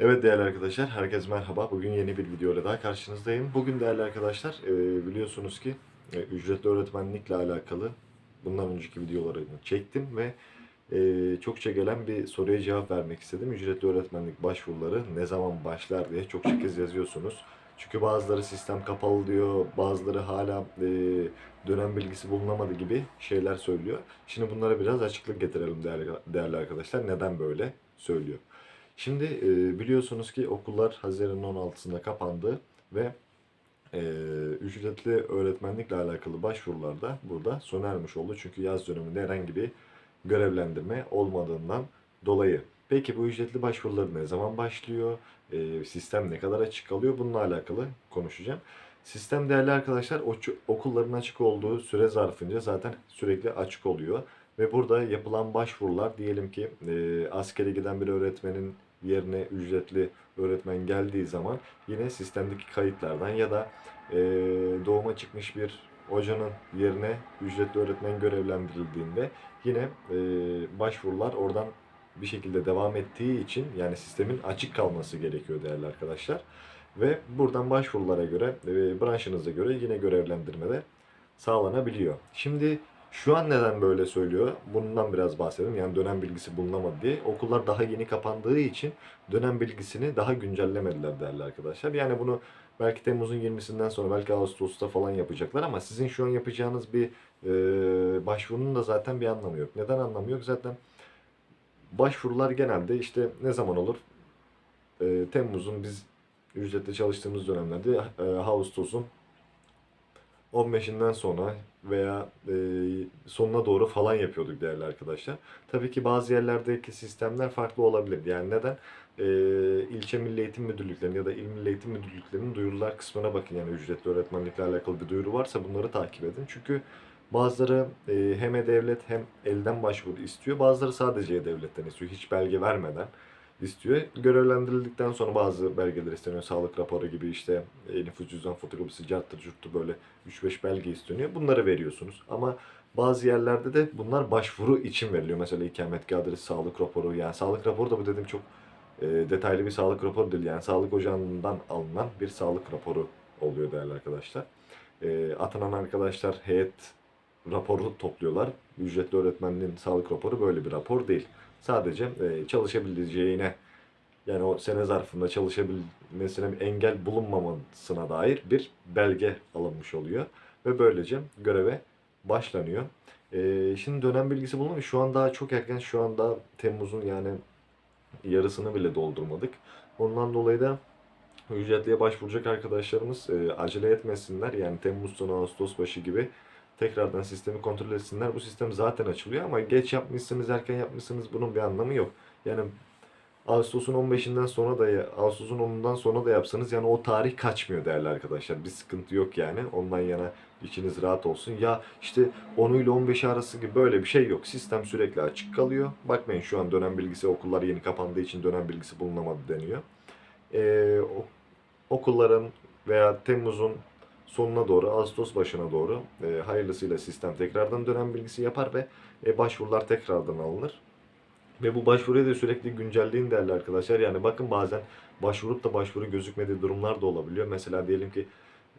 Evet değerli arkadaşlar, herkese merhaba. Bugün yeni bir video ile daha karşınızdayım. Bugün değerli arkadaşlar, e, biliyorsunuz ki e, ücretli öğretmenlikle alakalı bundan önceki videolarını çektim ve e, çokça gelen bir soruya cevap vermek istedim. Ücretli öğretmenlik başvuruları ne zaman başlar diye çokça kez yazıyorsunuz. Çünkü bazıları sistem kapalı diyor, bazıları hala e, dönem bilgisi bulunamadı gibi şeyler söylüyor. Şimdi bunlara biraz açıklık getirelim değerli, değerli arkadaşlar. Neden böyle söylüyor? Şimdi e, biliyorsunuz ki okullar Haziran'ın 16'sında kapandı ve e, ücretli öğretmenlikle alakalı başvurular da burada sona ermiş oldu. Çünkü yaz döneminde herhangi bir görevlendirme olmadığından dolayı. Peki bu ücretli başvurular ne zaman başlıyor? E, sistem ne kadar açık kalıyor? Bununla alakalı konuşacağım. Sistem değerli arkadaşlar okulların açık olduğu süre zarfınca zaten sürekli açık oluyor. Ve burada yapılan başvurular diyelim ki e, askere giden bir öğretmenin yerine ücretli öğretmen geldiği zaman yine sistemdeki kayıtlardan ya da e, doğuma çıkmış bir hocanın yerine ücretli öğretmen görevlendirildiğinde yine e, başvurular oradan bir şekilde devam ettiği için yani sistemin açık kalması gerekiyor değerli arkadaşlar. Ve buradan başvurulara göre, e, branşınıza göre yine görevlendirme de sağlanabiliyor. Şimdi şu an neden böyle söylüyor? Bundan biraz bahsedelim. Yani dönem bilgisi bulunamadı diye. Okullar daha yeni kapandığı için dönem bilgisini daha güncellemediler değerli arkadaşlar. Yani bunu belki Temmuz'un 20'sinden sonra belki Ağustos'ta falan yapacaklar ama sizin şu an yapacağınız bir e, başvurunun da zaten bir anlamı yok. Neden anlamı yok? Zaten başvurular genelde işte ne zaman olur? E, Temmuz'un biz ücretle çalıştığımız dönemlerde e, Ağustos'un 15'inden sonra veya e, sonuna doğru falan yapıyorduk değerli arkadaşlar. Tabii ki bazı yerlerdeki sistemler farklı olabilir. Yani neden? E, ilçe Milli Eğitim Müdürlüklerinin ya da İl Milli Eğitim Müdürlüklerinin duyurular kısmına bakın. Yani ücretli öğretmenlikle alakalı bir duyuru varsa bunları takip edin. Çünkü bazıları e, hem e-devlet hem elden başvuru istiyor. Bazıları sadece e-devletten istiyor. Hiç belge vermeden istiyor. Görevlendirildikten sonra bazı belgeler isteniyor. Sağlık raporu gibi işte e, nüfus cüzdan fotokopisi, carttır curttu böyle 3-5 belge isteniyor. Bunları veriyorsunuz. Ama bazı yerlerde de bunlar başvuru için veriliyor. Mesela ikametgah adresi, sağlık raporu. Yani sağlık raporu da bu dediğim çok e, detaylı bir sağlık raporu değil. Yani sağlık ocağından alınan bir sağlık raporu oluyor değerli arkadaşlar. E, atanan arkadaşlar heyet raporu topluyorlar. Ücretli öğretmenliğin sağlık raporu böyle bir rapor değil. Sadece e, çalışabileceğine yani o sene zarfında çalışabilmesine bir engel bulunmamasına dair bir belge alınmış oluyor. Ve böylece göreve başlanıyor. E, şimdi dönem bilgisi bulunmuyor. Şu an daha çok erken. Şu anda Temmuz'un yani yarısını bile doldurmadık. Ondan dolayı da ücretliye başvuracak arkadaşlarımız e, acele etmesinler. Yani Temmuz sonu Ağustos başı gibi tekrardan sistemi kontrol etsinler. Bu sistem zaten açılıyor ama geç yapmışsınız, erken yapmışsınız bunun bir anlamı yok. Yani Ağustos'un 15'inden sonra da Ağustos'un 10'undan sonra da yapsanız yani o tarih kaçmıyor değerli arkadaşlar. Bir sıkıntı yok yani. Ondan yana içiniz rahat olsun. Ya işte 10 ile 15 arası gibi böyle bir şey yok. Sistem sürekli açık kalıyor. Bakmayın şu an dönem bilgisi okullar yeni kapandığı için dönem bilgisi bulunamadı deniyor. Ee, okulların veya Temmuz'un sonuna doğru, Ağustos başına doğru e, hayırlısıyla sistem tekrardan dönem bilgisi yapar ve e, başvurular tekrardan alınır. Ve bu başvuruyu da sürekli güncelleyin değerli arkadaşlar. Yani bakın bazen başvurup da başvuru gözükmediği durumlar da olabiliyor. Mesela diyelim ki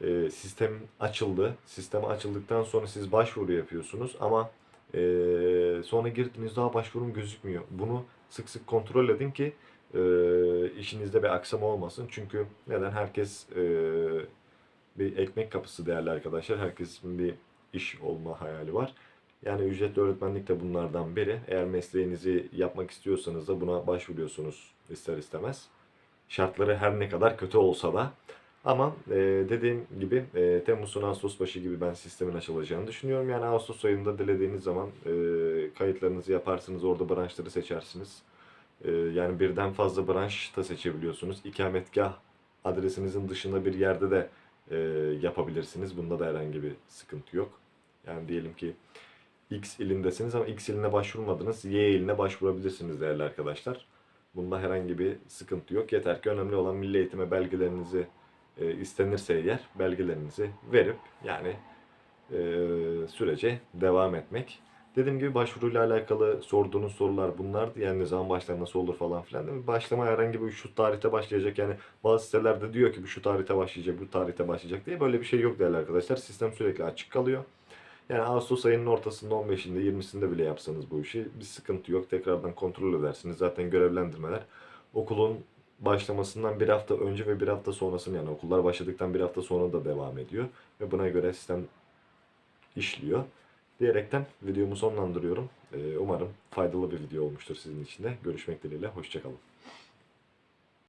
e, sistem açıldı. Sistem açıldıktan sonra siz başvuru yapıyorsunuz ama e, sonra girdiniz daha başvurum gözükmüyor. Bunu sık sık kontrol edin ki e, işinizde bir aksama olmasın. Çünkü neden herkes e, bir ekmek kapısı değerli arkadaşlar. Herkesin bir iş olma hayali var. Yani ücretli öğretmenlik de bunlardan biri. Eğer mesleğinizi yapmak istiyorsanız da buna başvuruyorsunuz ister istemez. Şartları her ne kadar kötü olsa da. Ama e, dediğim gibi e, Temmuz sonu Ağustos başı gibi ben sistemin açılacağını düşünüyorum. Yani Ağustos ayında dilediğiniz zaman e, kayıtlarınızı yaparsınız, orada branşları seçersiniz. E, yani birden fazla branş da seçebiliyorsunuz. İkametgah adresinizin dışında bir yerde de e, yapabilirsiniz. Bunda da herhangi bir sıkıntı yok. Yani diyelim ki X ilindesiniz ama X iline başvurmadınız. Y iline başvurabilirsiniz değerli arkadaşlar. Bunda herhangi bir sıkıntı yok. Yeter ki önemli olan milli eğitime belgelerinizi e, istenirse eğer belgelerinizi verip yani e, sürece devam etmek. Dediğim gibi başvuruyla alakalı sorduğunuz sorular bunlardı. Yani ne zaman başlar, nasıl olur falan filan. Başlama herhangi bir şu tarihte başlayacak. Yani bazı sitelerde diyor ki bu şu tarihte başlayacak, bu tarihte başlayacak diye. Böyle bir şey yok değerli arkadaşlar. Sistem sürekli açık kalıyor. Yani Ağustos ayının ortasında 15'inde 20'sinde bile yapsanız bu işi bir sıkıntı yok. Tekrardan kontrol edersiniz. Zaten görevlendirmeler okulun başlamasından bir hafta önce ve bir hafta sonrasını yani okullar başladıktan bir hafta sonra da devam ediyor. Ve buna göre sistem işliyor. Diyerekten videomu sonlandırıyorum. Ee, Umarım faydalı bir video olmuştur sizin için de. Görüşmek dileğiyle. Hoşçakalın.